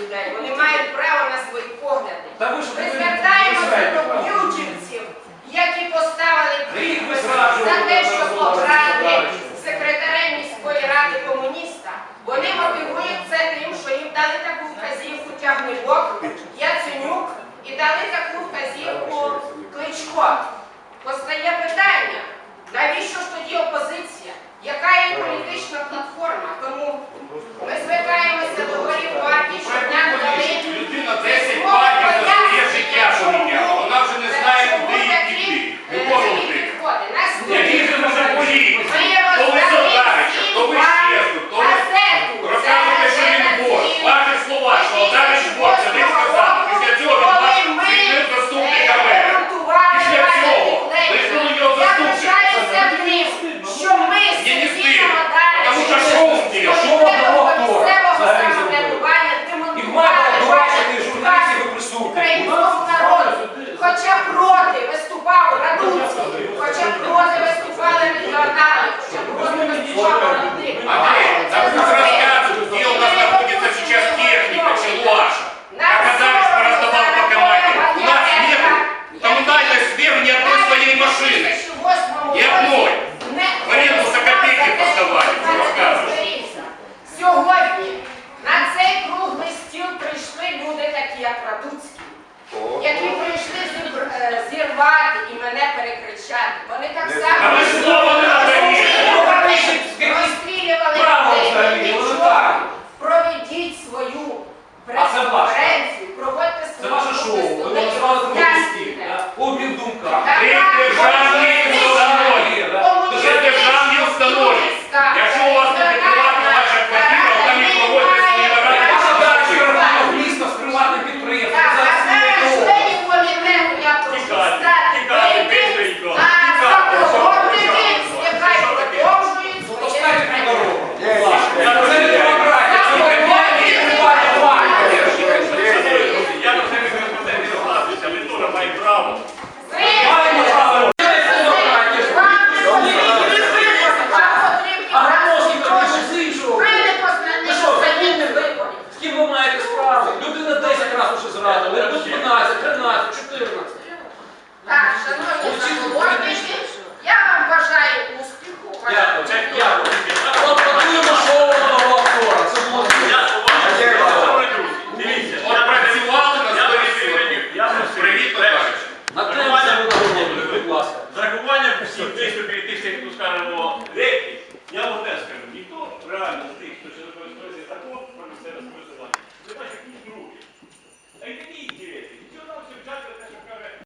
людей. Вони мають право на свої погляди. Та ви ж Espíritu Santo.